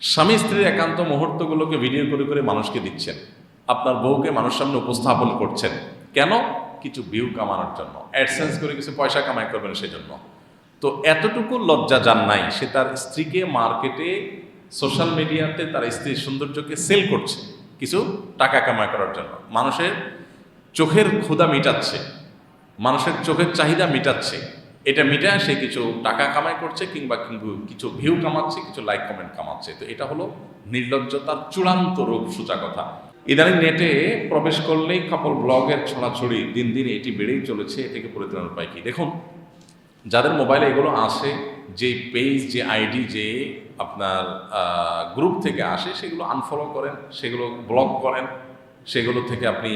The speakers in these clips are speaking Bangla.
স্বামী স্ত্রীর একান্ত মুহূর্তগুলোকে ভিডিও করে করে মানুষকে দিচ্ছেন। আপনার বউকে মানুষ সামনে উপস্থাপন করছেন। কেন? কিছু ভিউ কামানোর জন্য। অ্যাডসেন্স করে কিছু পয়সা কামাই করবেন সেজন্য। তো এতটুকু লজ্জা যার নাই, সে তার স্ত্রীকে মার্কেটে সোশ্যাল মিডিয়াতে তার স্ত্রীর সৌন্দর্যকে সেল করছে কিছু টাকা কামাই করার জন্য। মানুষের চোখের ক্ষুধা মিটাচ্ছে। মানুষের চোখের চাহিদা মিটাচ্ছে। এটা মিটায় সে কিছু টাকা কামাই করছে কিংবা কিছু ভিউ কামাচ্ছে, কিছু লাইক কমেন্ট কামাচ্ছে। তো এটা হলো নির্লজ্জতার চূড়ান্ত রূপ সূচা কথা। ইদানিং নেটে প্রবেশ করলেই কাপড় ব্লগের ছড়াছড়ি দিন দিন এটি বেড়েই চলেছে, এ থেকে পরিত্রাণের উপায় কি? দেখুন, যাদের মোবাইলে এগুলো আসে যে পেজ যে আইডি যে আপনার গ্রুপ থেকে আসে, সেগুলো আনফলো করেন, সেগুলো ব্লক করেন, সেগুলো থেকে আপনি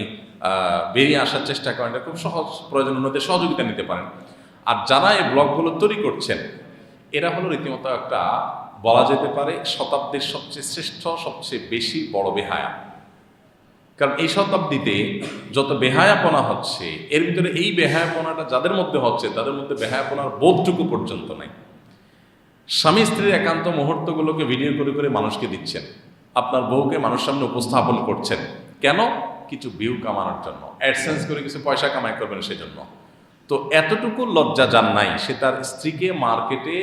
বেরিয়ে আসার চেষ্টা করেন। এটা খুব সহজ প্রয়োজন উন্নতি সহযোগিতা নিতে পারেন। আর যারা এই ব্লগগুলো তৈরি করছেন, এরা হলো রীতিমতো একটা বলা যেতে পারে শতাব্দীর সবচেয়ে শ্রেষ্ঠ, সবচেয়ে বেশি বড় বেহায়া। কারণ এই শতাব্দীতে যত বেহায়াপনা হচ্ছে, এর ভিতরে এই বেহায়াপনাটা যাদের মধ্যে হচ্ছে, তাদের মধ্যে বেহায়াপনার বোধটুকু পর্যন্ত নাই। স্বামী স্ত্রীর একান্ত মুহূর্তগুলোকে ভিডিও করে করে মানুষকে দিচ্ছেন। আপনার বউকে মানুষ সামনে উপস্থাপন করছেন। কেন? কিছু ভিউ কামানোর জন্য। অ্যাডসেন্স করে কিছু পয়সা কামাই করবেন সেজন্য। তো এতটুকু লজ্জা যার নাই, সে তার স্ত্রীকে মার্কেটে,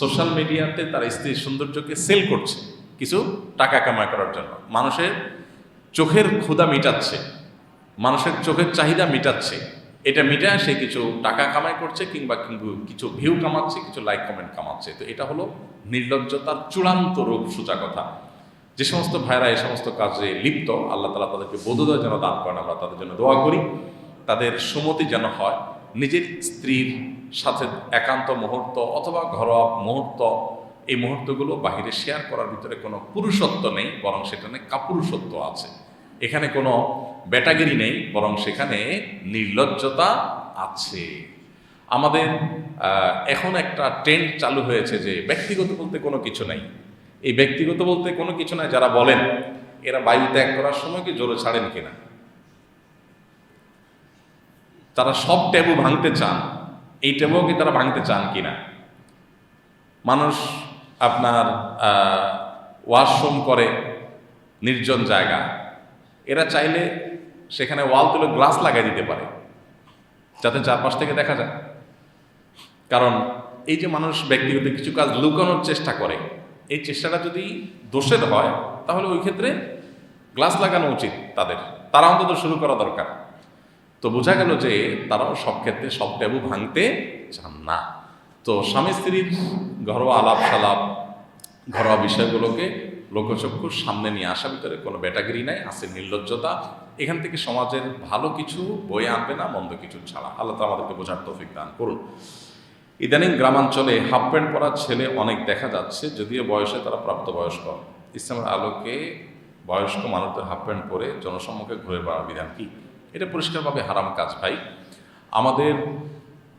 সোশ্যাল মিডিয়াতে তার স্ত্রীর সৌন্দর্যকে সেল করছে কিছু টাকা কামাই করার জন্য। মানুষের চোখের ক্ষুধা মিটাচ্ছে, মানুষের চোখের চাহিদা মিটাচ্ছে। এটা মিটায় সে কিছু টাকা কামাই করছে কিংবা কিছু ভিউ কামাচ্ছে, কিছু লাইক কমেন্ট কামাচ্ছে। তো এটা হলো নির্লজ্জতার চূড়ান্ত রূপ সূচা কথা যে সমস্ত ভাইরা এই সমস্ত কাজে লিপ্ত, আল্লাহ তালা তাদেরকে বোধোদয় যেন দান করেন, আমরা তাদের জন্য দোয়া করি। তাদের সুমতি যেন হয় নিজের স্ত্রীর সাথে একান্ত মুহূর্ত অথবা ঘরোয়া মুহূর্ত, এই মুহূর্তগুলো বাহিরে শেয়ার করার ভিতরে কোনো পুরুষত্ব নেই, বরং সেখানে কাপুরুষত্ব আছে। এখানে কোনো ব্যাটাগিরি নেই, বরং সেখানে নির্লজ্জতা আছে। আমাদের এখন একটা ট্রেন্ড চালু হয়েছে যে ব্যক্তিগত বলতে কোনো কিছু নাই। এই ব্যক্তিগত বলতে কোনো কিছু নাই, যারা বলেন, এরা বায়ু ত্যাগ করার সময় কি জোরে ছাড়েন কিনা? তারা সব ট্যাবু ভাঙতে চান, এই ট্যাবুও কি তারা ভাঙতে চান কিনা? মানুষ আপনার ওয়াশরুম করে নির্জন জায়গা। এরা চাইলে সেখানে ওয়াল তুলে গ্লাস লাগাই দিতে পারে, যাতে চারপাশ থেকে দেখা যায়। কারণ এই যে মানুষ ব্যক্তিগত কিছু কাজ লুকানোর চেষ্টা করে, এই চেষ্টাটা যদি দোষের হয়, তাহলে ওই ক্ষেত্রে গ্লাস লাগানো উচিত তাদের। তারা অন্তত শুরু করা দরকার। তো বোঝা গেল যে তারাও সব ক্ষেত্রে সব ট্যাবু ভাঙতে চান না। তো স্বামী স্ত্রীর ঘরোয়া আলাপ সালাপ ঘরোয়া বিষয়গুলোকে লোকচক্ষুর সামনে নিয়ে আসা ভিতরে কোনো ব্যাটাগিরি নাই, আছে নির্লজ্জতা। এখান থেকে সমাজের ভালো কিছু বয়ে আনবে না, মন্দ কিছু ছাড়া। আল্লাহ তো আমাদেরকে বোঝার তৌফিক দান করুন। ইদানিং গ্রামাঞ্চলে হাফ প্যান্ট পরা ছেলে অনেক দেখা যাচ্ছে, যদিও বয়সে তারা প্রাপ্তবয়স্ক। ইসলামের আলোকে বয়স্ক মানুষদের হাফ প্যান্ট পরে জনসম্মুখে ঘুরে বেড়ার বিধান কি? এটা পরিষ্কারভাবে হারাম কাজ, ভাই। আমাদের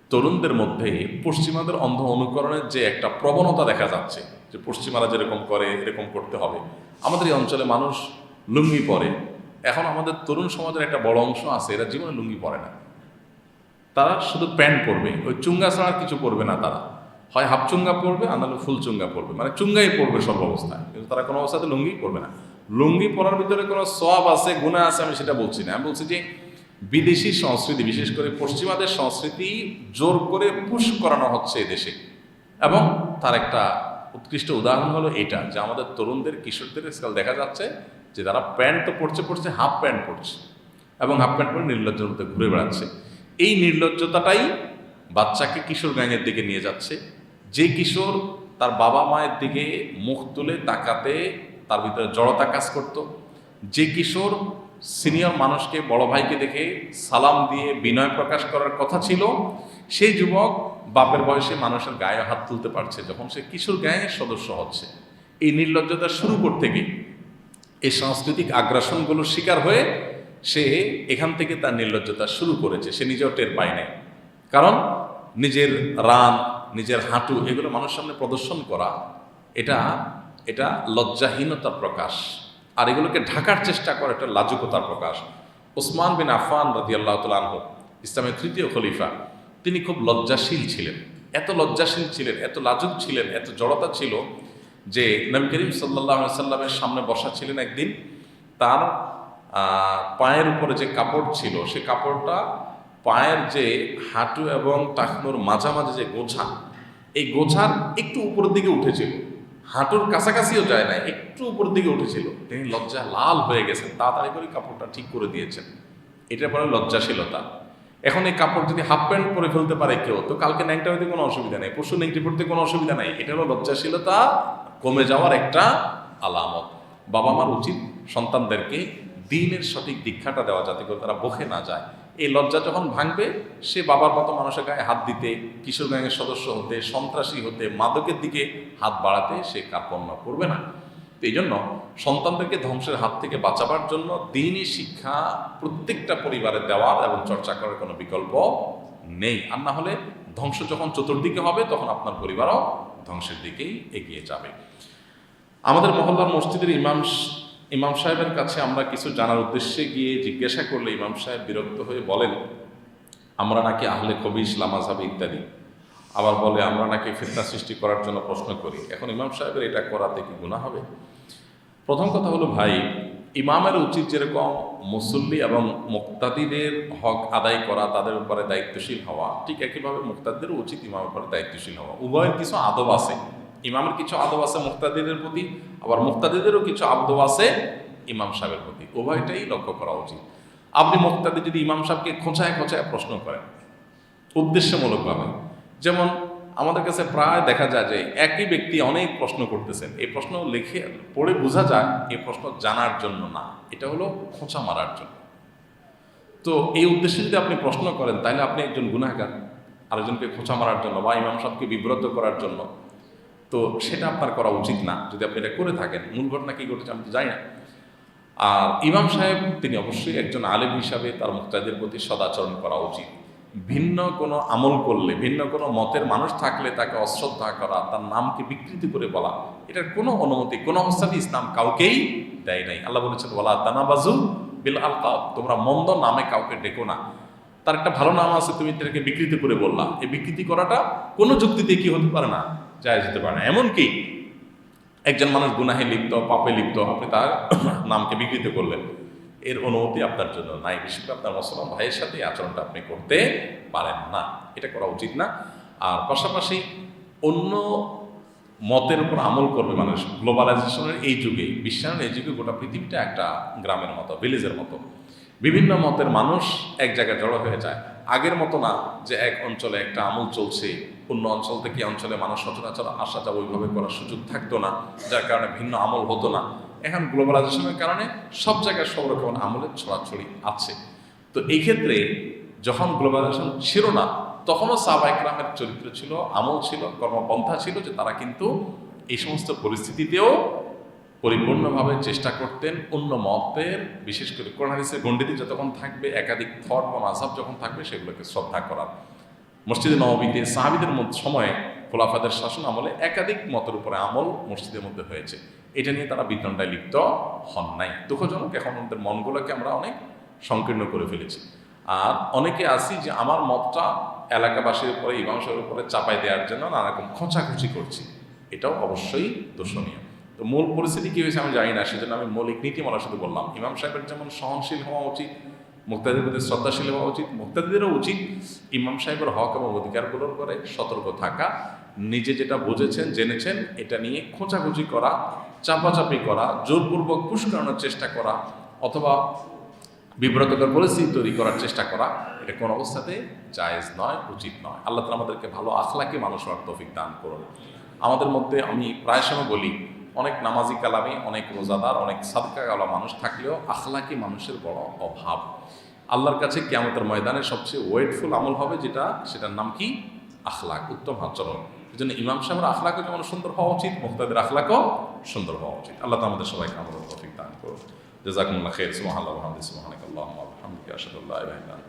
তরুণদের মধ্যে পশ্চিমাদের অন্ধ অনুকরণের যে একটা প্রবণতা দেখা যাচ্ছে, যে পশ্চিমারা যেরকম করে, এরকম করতে হবে। আমাদের এই অঞ্চলে মানুষ লুঙ্গি পরে। এখন আমাদের তরুণ সমাজের একটা বড় অংশ আছে, এরা জীবনে লুঙ্গি পরে না। তারা শুধু প্যান্ট পরবে, ওই চুঙ্গা ছাড়া কিছু পরবে না তারা। হয় হাফ চুঙ্গা পরবে, আর নাহলে ফুল চুঙ্গা পরবে। মানে চুঙ্গাই পরবে সব অবস্থায় কিন্তু তারা কোনো অবস্থাতে লুঙ্গি পরবে না। লুঙ্গি পরার ভিতরে কোনো সব আছে গুণা আছে, আমি সেটা বলছি না। আমি বলছি যে বিদেশি সংস্কৃতি, বিশেষ করে পশ্চিমাদের সংস্কৃতি জোর করে পুশ করানো হচ্ছে এদেশে। এবং তার একটা উৎকৃষ্ট উদাহরণ হলো এটা, যে আমাদের তরুণদের, কিশোরদের আজকাল দেখা যাচ্ছে যে তারা প্যান্ট তো পড়ছে পড়ছে হাফ প্যান্ট পড়ছে এবং হাফ প্যান্ট পরে নির্লজ্জের মধ্যে ঘুরে বেড়াচ্ছে। এই নির্লজ্জতাটাই বাচ্চাকে কিশোর গাঙের দিকে নিয়ে যাচ্ছে। যে কিশোর তার বাবা মায়ের দিকে মুখ তুলে তাকাতে তার ভিতরে জড়তা কাজ করত। যে কিশোর সিনিয়র মানুষকে বড় ভাইকে দেখে সালাম দিয়ে বিনয় প্রকাশ করার কথা ছিল সেই যুবক বাপের বয়সে মানুষের গায়ে হাত তুলতে পারছে, যখন সে কিশোর গায়ের সদস্য হচ্ছে। এই নির্লজ্জতা শুরু করতে গিয়ে এই সাংস্কৃতিক আগ্রাসনগুলোর শিকার হয়ে সে এখান থেকে তার নির্লজ্জতা শুরু করেছে, সে নিজেও টের পায় নাই। কারণ নিজের রান, নিজের হাঁটু, এগুলো মানুষের সামনে প্রদর্শন করা, এটা এটা লজ্জাহীনতার প্রকাশ। আর এগুলোকে ঢাকার চেষ্টা করা এটা লাজুকতার প্রকাশ। ওসমান বিন আফান রাজি আল্লাহ তালহ ইসলামের তৃতীয় খলিফা, তিনি খুব লজ্জাশীল ছিলেন। এত লজ্জাশীল ছিলেন, এত লাজুক ছিলেন, এত জড়তা ছিল যে নবী করিম সাল্লাহ সাল্লামের সামনে বসা ছিলেন একদিন। তার পায়ের উপরে যে কাপড় ছিল, সে কাপড়টা পায়ের যে হাঁটু এবং টাকনোর মাঝামাঝি যে গোছা এই গোছার একটু উপরের দিকে উঠেছিল। হাঁটুর কাছাকাছিও যায় না একটু উপর দিকে উঠেছিল। তিনি লজ্জা লাল হয়ে গেছেন, তাড়াতাড়ি করে কাপড়টা ঠিক করে দিয়েছেন। এটার পরে লজ্জাশীলতা। এখন এই কাপড় যদি হাফ প্যান্ট পরে ফেলতে পারে কেউ, তো কালকে ন্যাংটা হইতে কোনো অসুবিধা নেই, পরশু ন্যাংটি পড়তে কোনো অসুবিধা নেই। এটা হলো লজ্জাশীলতা, কমে যাওয়ার একটা আলামত। বাবা মার উচিত সন্তানদেরকে দিনের সঠিক দীক্ষাটা দেওয়া, যাতে করে তারা বসে না যায়। এই লজ্জা যখন ভাঙবে, সে বাবার মতো মানুষের গায়ে হাত দিতে, কিশোর গ্যাংয়ের সদস্য হতে, সন্ত্রাসী হতে, মাদকের দিকে হাত বাড়াতে সে কার্পণ্য করবে না। এই জন্য সন্তানদেরকে ধ্বংসের হাত থেকে বাঁচাবার জন্য দিনই শিক্ষা প্রত্যেকটা পরিবারে দেওয়ার এবং চর্চা করার কোনো বিকল্প নেই। আর না হলে ধ্বংস যখন চতুর্দিকে হবে, তখন আপনার পরিবারও ধ্বংসের দিকেই এগিয়ে যাবে। আমাদের মহল্লার মসজিদের ইমাম ইমাম সাহেবের কাছে আমরা কিছু জানার উদ্দেশ্যে গিয়ে জিজ্ঞাসা করলে ইমাম সাহেব বিরক্ত হয়ে বলেন, আমরা নাকি আহলে কবি ইসলাম আজহাব ইত্যাদি। আবার বলে, আমরা নাকি ফিতনা সৃষ্টি করার জন্য প্রশ্ন করি। এখন ইমাম সাহেবের এটা করাতে কি গুণা হবে? প্রথম কথা হলো, ভাই, ইমামের উচিত যেরকম মুসল্লি এবং মুক্তাদিদের হক আদায় করা তাদের উপরে দায়িত্বশীল হওয়া, ঠিক একইভাবে মুক্তাদিদেরও উচিত ইমামের উপরে দায়িত্বশীল হওয়া। উভয়ের কিছু আদব আছে। ইমামের কিছু আদব আছে মুক্তাদিদের প্রতি, আবার মুক্তাদিদেরও কিছু আদব আছে ইমাম সাহেবের প্রতি। উভয়টাই লক্ষ্য করা উচিত। আপনি মুক্তাদি যদি ইমাম সাহেবকে খোঁচায় খোঁচায় প্রশ্ন করেন, উদ্দেশ্যমূলকভাবে, যেমন আমাদের কাছে প্রায় দেখা যায় যে একই ব্যক্তি অনেক প্রশ্ন করতেছেন, এই প্রশ্ন লিখে পড়ে বোঝা যায় এই প্রশ্ন জানার জন্য না, এটা হলো খোঁচা মারার জন্য। তো এই উদ্দেশ্যে যদি আপনি প্রশ্ন করেন, তাহলে আপনি একজন গুণাগার আরেকজনকে খোঁচা মারার জন্য বা ইমাম সাহেবকে বিব্রত করার জন্য। তো সেটা আপনার করা উচিত না, যদি আপনি এটা করে থাকেন। মূল ঘটনা কি ঘটেছে আমি তো জানি না। আর ইমাম সাহেব, তিনি অবশ্যই একজন আলেম হিসাবে তার মুক্তাদের প্রতি সদাচরণ করা উচিত। ভিন্ন কোনো আমল করলে, ভিন্ন কোনো মতের মানুষ থাকলে তাকে অশ্রদ্ধা করা, তার নামকে বিকৃতি করে বলা, এটার কোনো অনুমতি, কোনো অবস্থাতে ইসলাম কাউকেই দেয় নাই। আল্লাহ বলেছেন বলা দানাবাজু বিল আলকাব তোমরা মন্দ নামে কাউকে ডেকো না। তার একটা ভালো নাম আছে, তুমি এটাকে বিকৃতি করে বললা। এই বিকৃতি করাটা কোনো যুক্তিতে কি হতে পারে না? যায় যেতে পারে না। এমনকি একজন মানুষ গুনাহে লিপ্ত, পাপে লিপ্ত, আপনি তার নামকে বিকৃত করলেন, এর অনুমতি আপনার জন্য নাই। বিশেষ করে আপনার মুসলমান ভাইয়ের সাথে আচরণটা আপনি করতে পারেন না। এটা করা উচিত না। আর পাশাপাশি অন্য মতের উপর আমল করবে মানুষ। গ্লোবালাইজেশনের এই যুগে, বিশ্বায়নের এই যুগে গোটা পৃথিবীটা একটা গ্রামের মতো, ভিলেজের মতো। বিভিন্ন মতের মানুষ এক জায়গায় জড়ো হয়ে যায়। আগের মতো না যে এক অঞ্চলে একটা আমল চলছে অন্য অঞ্চল থেকে অঞ্চলে মানুষ সচরাচর আসা যাওয়া ওইভাবে করার সুযোগ থাকতো না, যার কারণে ভিন্ন আমল হতো না। এখন গ্লোবালাইজেশনের কারণে সব জায়গায় সব রকম আমলের ছড়াছড়ি আছে। তো এই ক্ষেত্রে যখন গ্লোবালাইজেশন ছিল না, তখনও সাবা একরামের চরিত্র ছিল, আমল ছিল, কর্মপন্থা ছিল যে তারা কিন্তু এই সমস্ত পরিস্থিতিতেও পরিপূর্ণভাবে চেষ্টা করতেন অন্য মতের, বিশেষ করে কোরআন হাদিসের গণ্ডিতে যতক্ষণ থাকবে, একাধিক থট বা মাঝাব যখন থাকবে, সেগুলোকে শ্রদ্ধা করার। মসজিদে নবমীতে সাহাবিদের সময়ে খোলাফাদের শাসন আমলে একাধিক মতের উপরে আমল মসজিদের মধ্যে হয়েছে। এটা নিয়ে তারা বিতণ্ডায় লিপ্ত হন নাই। দুঃখজনক, এখন আমাদের মনগুলোকে আমরা অনেক সংকীর্ণ করে ফেলেছি। আর অনেকে আসি যে আমার মতটা এলাকাবাসীর উপরে, ইমাম সাহেবের উপরে চাপাই দেওয়ার জন্য নানা রকম খোঁচাখুচি করছি। এটাও অবশ্যই দোষণীয়। তো মূল পরিস্থিতি কী হয়েছে আমি জানি না, সেজন্য আমি মৌলিক নীতিমালা শুধু বললাম। ইমাম সাহেবের যেমন সহনশীল হওয়া উচিত মুক্তাদের প্রতি শ্রদ্ধাশীল হওয়া উচিত। মুক্তাদিদেরও উচিত ইমাম সাহেবের হক এবং অধিকারগুলোর করে, সতর্ক থাকা। নিজে যেটা বুঝেছেন, জেনেছেন, এটা নিয়ে খোঁচাখুচি করা, চাপাচাপি করা, জোরপূর্বক পুশ চেষ্টা করা, অথবা বিব্রতকর পরিস্থিতি তৈরি করার চেষ্টা করা, এটা কোন অবস্থাতে জায়েজ নয়, উচিত নয়। আল্লাহ তালা আমাদেরকে ভালো আখলাকে মানুষ হওয়ার তৌফিক দান করুন। আমাদের মধ্যে আমি প্রায় সময় বলি অনেক নামাজি কালামি, অনেক রোজাদার, অনেক সাদকা গালা মানুষ থাকলেও আখলাকি মানুষের বড় অভাব। আল্লাহর কাছে কেমতের ময়দানে সবচেয়ে ওয়েটফুল আমল হবে যেটা, সেটার নাম কি? আখলাক, উত্তম আচরণ। এই জন্য ইমাম সাহেবের আখলাকও যেমন সুন্দর হওয়া উচিত, মুক্তাদের আখলাকও সুন্দর হওয়া উচিত। আল্লাহ তো আমাদের সবাইকে আমাদের দান করুন জাজাকুমুল্লাহ খের সুবহানাল্লাহ ওয়া বিহামদিহি। সুবহানাকাল্লাহুম্মা ওয়া